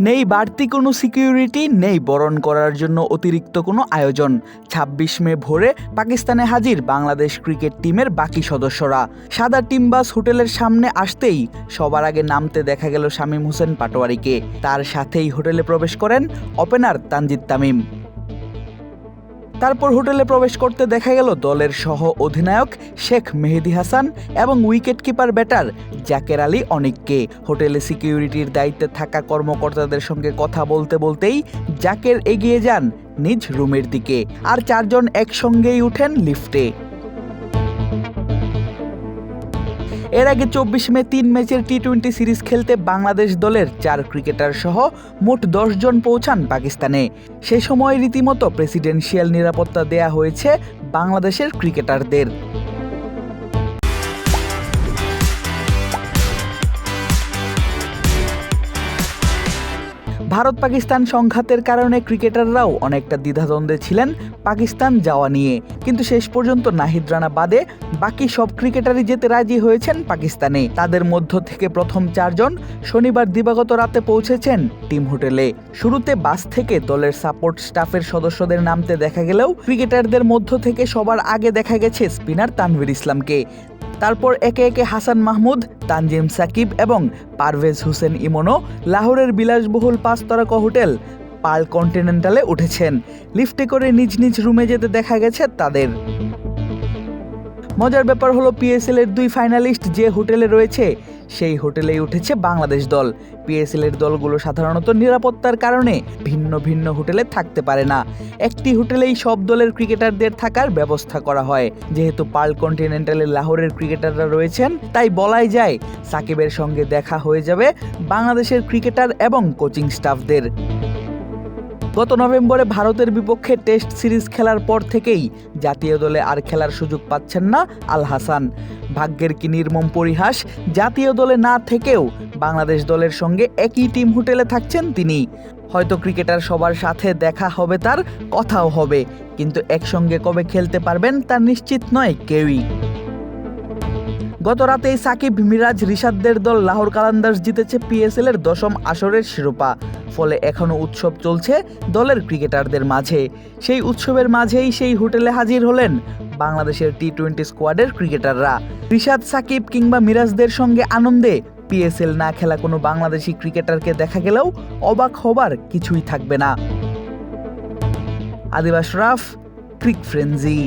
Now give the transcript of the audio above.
নেই বাড়তি কোনো সিকিউরিটি নেই বরণ করার জন্য অতিরিক্ত কোনো আয়োজন। ছাব্বিশ মে ভোরে পাকিস্তানে হাজির বাংলাদেশ ক্রিকেট টিমের বাকি সদস্যরা। সাদা টিম বাস হোটেলের সামনে আসতেই সবার আগে নামতে দেখা গেল শামীম হোসেন পাটোয়ারিকে। তার সাথেই হোটেলে প্রবেশ করেন ওপেনার তানজিদ তামিম। তারপর হোটেলে প্রবেশ করতে দেখা গেল দলের সহ অধিনায়ক শেখ মেহেদি হাসান এবং wicket keeper batter Jaker Ali অনেককে। হোটেলে সিকিউরিটির দায়িত্বে থাকা কর্মকর্তাদের সঙ্গে কথা বলতে বলতেই জাকের এগিয়ে যান নিজ রুমের দিকে। আর চারজন একসঙ্গেই উঠেন লিফটে। এর আগে চব্বিশ মে তিন ম্যাচের টি টোয়েন্টি সিরিজ খেলতে বাংলাদেশ দলের চার ক্রিকেটার সহ মোট দশ জন পৌঁছান পাকিস্তানে। সে সময় রীতিমতো প্রেসিডেন্সিয়াল নিরাপত্তা দেয়া হয়েছে বাংলাদেশের ক্রিকেটারদের। ভারত পাকিস্তান সংঘাতের কারণে ক্রিকেটাররাও অনেকটা দ্বিধাদ্বন্দ্বে ছিলেন পাকিস্তান যাওয়া নিয়ে। কিন্তু শেষ পর্যন্ত নাহিদ রানা বাদে বাকি সব ক্রিকেটারই যেতে রাজি হয়েছেন পাকিস্তানে। তাদের মধ্য থেকে প্রথম চারজন শনিবার দিবাগত রাতে পৌঁছেছেন টিম হোটেলে। শুরুতে বাস থেকে দলের সাপোর্ট স্টাফের সদস্যদের নামতে দেখা গেলেও ক্রিকেটারদের মধ্য থেকে সবার আগে দেখা গেছে স্পিনার তানভীর ইসলামকে। তারপর একে একে হাসান মাহমুদ, তানজিম সাকিব এবং পারভেজ হোসেন ইমনও লাহোরের বিলাসবহুল পাঁচ তারকা হোটেল পার্ল কন্টিনেন্টালে উঠেছেন। লিফটে করে নিজ নিজ রুমে যেতে দেখা গেছে তাদের। মজার ব্যাপার হলো পিএসএল এর দুই ফাইনালিস্ট যে হোটেলে রয়েছে, সেই হোটেলেই উঠেছে বাংলাদেশ দল। পিএসএল এর দলগুলো সাধারণত নিরাপত্তার কারণে ভিন্ন ভিন্ন হোটেলে থাকতে পারে না। একটি হোটেলেই সব দলের ক্রিকেটারদের থাকার ব্যবস্থা করা হয়। যেহেতু পার্ল কন্টিনেন্টালের লাহোরের ক্রিকেটাররা রয়েছেন, তাই বলাই যায় সাকিবের সঙ্গে দেখা হয়ে যাবে বাংলাদেশের ক্রিকেটার এবং কোচিং স্টাফদের। গত নভেম্বরে ভারতের বিপক্ষে টেস্ট সিরিজ খেলার পর থেকেই জাতীয় দলে আর খেলার সুযোগ পাচ্ছেন না আল হাসান। ভাগ্যের কি নির্মম পরিহাস, জাতীয় দলে না থেকেও বাংলাদেশ দলের সঙ্গে একই টিম হোটেলে থাকছেন তিনি। হয়তো ক্রিকেটার সবার সাথে দেখা হবে তার, কথাও হবে, কিন্তু একসঙ্গে কবে খেলতে পারবেন তা নিশ্চিত নয় কেউই। গত রাতেই সাকিব, মিরাজ, রিশাদদের দল লাহোর কালান্দার্স জিতেছে পিএসএল এর দশম আসরের শিরোপা। ফলে এখনও উৎসব চলছে দলের ক্রিকেটারদের মাঝে। সেই উৎসবের মাঝেই সেই হোটেলে হাজির হলেন বাংলাদেশের টি টোয়েন্টি স্কোয়াডের ক্রিকেটাররা। রিশাদ, সাকিব কিংবা মিরাজদের সঙ্গে আনন্দে পিএসএল না খেলা কোনো বাংলাদেশি ক্রিকেটারকে দেখা গেলেও অবাক হবার কিছুই থাকবে না। আদিবাস রাফ, ক্রিক ফ্রেন্জি